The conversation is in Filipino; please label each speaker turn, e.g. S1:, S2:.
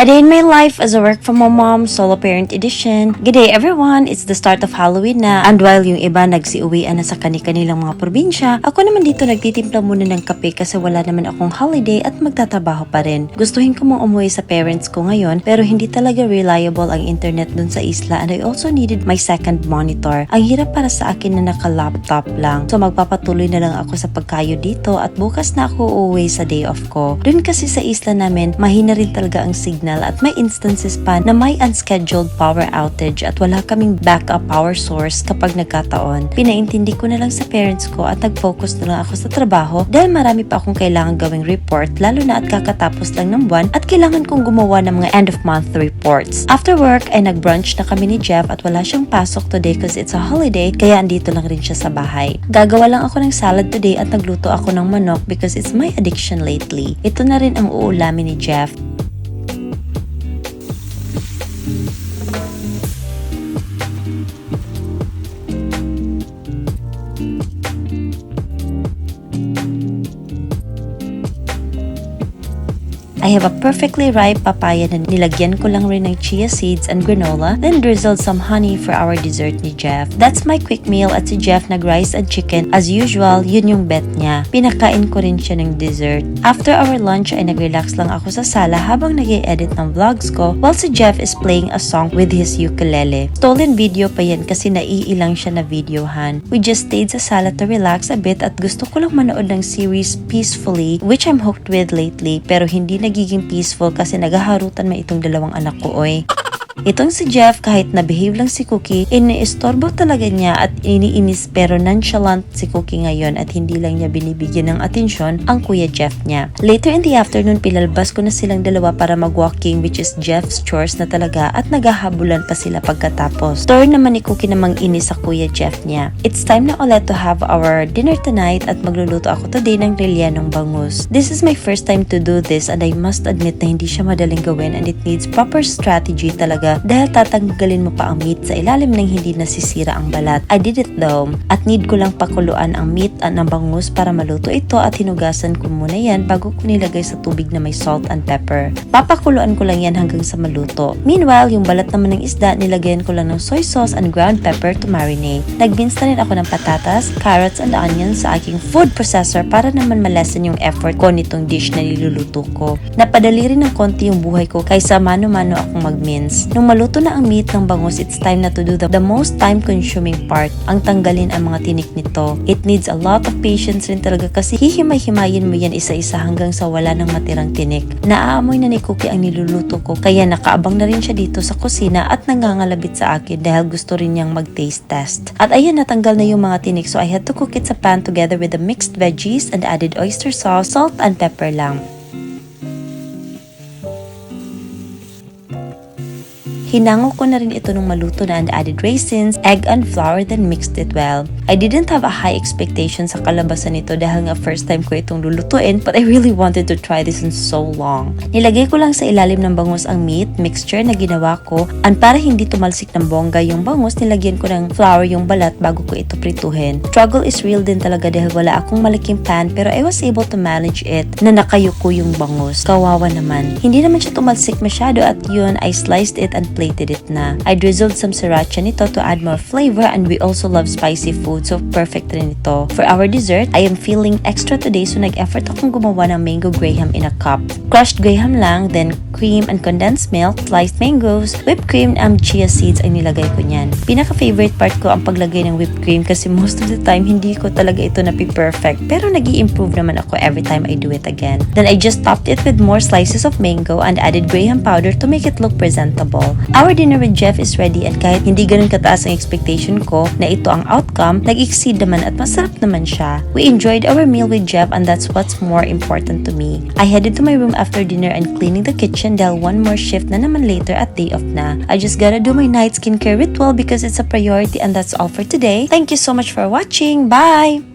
S1: A Day in My Life as a Work from Home Mom Solo Parent Edition. Good day everyone! It's the start of Halloween na and while yung iba nagsiuwian na sa kani-kanilang mga probinsya, ako naman dito nagtitimpla muna ng kape kasi wala naman akong holiday at magtatrabaho pa rin. Gustuhin ko mong umuwi sa parents ko ngayon pero hindi talaga reliable ang internet dun sa isla and I also needed my second monitor. Ang hirap para sa akin na naka-laptop lang. So magpapatuloy na lang ako sa pagkayo dito at bukas na ako uuwi sa day off ko. Dun kasi sa isla namin, mahina rin talaga ang signal at may instances pa na may unscheduled power outage at wala kaming backup power source kapag nagkataon. Pinaintindi ko na lang sa parents ko at nag-focus na lang ako sa trabaho dahil marami pa akong kailangan gawing report lalo na at kakatapos lang ng buwan at kailangan kong gumawa ng mga end of month reports. After work ay nag-brunch na kami ni Jeff at wala siyang pasok today because it's a holiday kaya andito lang rin siya sa bahay. Gagawa lang ako ng salad today at nagluto ako ng manok because it's my addiction lately. Ito na rin ang uulamin ni Jeff. I have a perfectly ripe papaya na nilagyan ko lang rin ng chia seeds and granola, then drizzled some honey for our dessert ni Jeff. That's my quick meal at si Jeff nag-rice and chicken. As usual, yun yung bet niya. Pinakain ko rin siya ng dessert. After our lunch ay nag-relax lang ako sa sala habang nag edit ng vlogs ko while si Jeff is playing a song with his ukulele. Stolen video pa yan kasi naiilang siya na videohan. We just stayed sa sala to relax a bit at gusto ko lang manood ng series Peacefully which I'm hooked with lately pero hindi nagiging peaceful kasi nagaharutan ma itong dalawang anak ko oy. Itong si Jeff kahit na-behave lang si Cookie, iniistorbo talaga niya at iniinis pero nonchalant si Cookie ngayon at hindi lang niya binibigyan ng atensyon ang kuya Jeff niya. Later in the afternoon, pilalbas ko na silang dalawa para mag-walking which is Jeff's chores na talaga at naghahabulan pa sila pagkatapos. Turn naman ni Cookie namang inis sa kuya Jeff niya. It's time na ulit to have our dinner tonight at magluluto ako today ng relyanong bangus. This is my first time to do this and I must admit na hindi siya madaling gawin and it needs proper strategy talaga dahil tatanggalin mo pa ang meat sa ilalim ng hindi nasisira ang balat. I did it though at need ko lang pakuluan ang meat at ng bangus para maluto ito at hinugasan ko muna yan bago ko nilagay sa tubig na may salt and pepper. Papakuluan ko lang yan hanggang sa maluto. Meanwhile, yung balat naman ng isda nilagyan ko lang ng soy sauce and ground pepper to marinate. Nagmince na rin ako ng patatas, carrots and onions sa aking food processor para naman malesen yung effort ko nitong dish na niluluto ko. Napadali rin ng konti yung buhay ko kaysa mano-mano akong mag-mince. Nung maluto na ang meat ng bangus, it's time na to do the, the most time-consuming part, ang tanggalin ang mga tinik nito. It needs a lot of patience rin talaga kasi hihimay-himayin mo yan isa-isa hanggang sa wala ng matirang tinik. Naaamoy na ni Cookie ang niluluto ko, kaya nakaabang na rin siya dito sa kusina at nangangalabit sa akin dahil gusto rin niyang mag-taste test. At ayan, natanggal na yung mga tinik so I had to cook it sa pan together with the mixed veggies and added oyster sauce, salt, and pepper lang. Hinango ko na rin ito nung maluto na and added raisins, egg and flour then mixed it well. I didn't have a high expectation sa kalabasan nito dahil nga first time ko itong lulutuin but I really wanted to try this in so long. Nilagay ko lang sa ilalim ng bangus ang meat mixture na ginawa ko and para hindi tumalsik ng bongga yung bangus nilagyan ko ng flour yung balat bago ko ito prituhin. Struggle is real din talaga dahil wala akong malaking pan pero I was able to manage it na nakayuko yung bangus. Kawawa naman. Hindi naman siya tumalsik masyado at yun I sliced it and plated it na. I drizzled some sriracha nito to add more flavor and we also love spicy food so perfect rin ito. For our dessert, I am feeling extra today so nag-effort akong gumawa ng mango graham in a cup. Crushed graham lang, then cream and condensed milk, sliced mangoes, whipped cream and chia seeds ang nilagay ko niyan. Pinaka-favorite part ko ang paglagay ng whipped cream kasi most of the time hindi ko talaga ito napi-perfect pero nag improve naman ako every time I do it again. Then I just topped it with more slices of mango and added graham powder to make it look presentable. Our dinner with Jeff is ready at kahit hindi ganun kataas ang expectation ko na ito ang outcome, nag-exceed naman at masarap naman siya. We enjoyed our meal with Jeff and that's what's more important to me. I headed to my room after dinner and cleaning the kitchen dahil one more shift na naman later at day off na. I just gotta do my night skincare ritual because it's a priority and that's all for today. Thank you so much for watching. Bye!